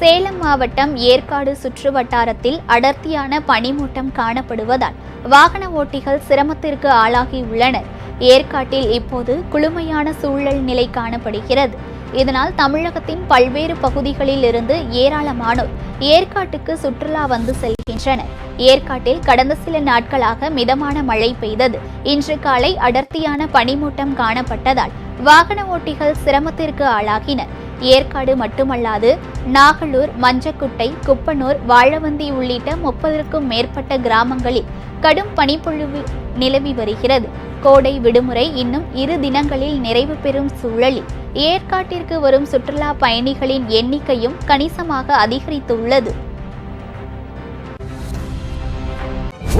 சேலம் மாவட்டம் ஏற்காடு சுற்று வட்டாரத்தில் அடர்த்தியான பனிமூட்டம் காணப்படுவதால் வாகன ஓட்டிகள் சிரமத்திற்கு ஆளாகியுள்ளனர் ஏற்காட்டில் இப்போது குளுமையான சூழல் நிலை காணப்படுகிறது. இதனால் தமிழகத்தின் பல்வேறு பகுதிகளில் இருந்து ஏராளமானோர் ஏற்காட்டுக்கு சுற்றுலா வந்து செல்கின்றனர். ஏற்காட்டில் கடந்த சில நாட்களாக மிதமான மழை பெய்தது. இன்று காலை அடர்த்தியான பனிமூட்டம் காணப்பட்டதால் வாகன ஓட்டிகள் சிரமத்திற்கு ஆளாகினர். ஏற்காடு மட்டுமல்லாது நாகலூர் மஞ்சக்குட்டை குப்பனூர் வாழவந்தி உள்ளிட்ட முப்பதற்கும் மேற்பட்ட கிராமங்களில் கடும் பனிப்பொழிவு நிலவி வருகிறது. கோடை விடுமுறை இன்னும் இரு தினங்களில் நிறைவு பெறும் சூழலில் ஏற்காட்டிற்கு வரும் சுற்றுலா பயணிகளின் எண்ணிக்கையும் கணிசமாக அதிகரித்துள்ளது.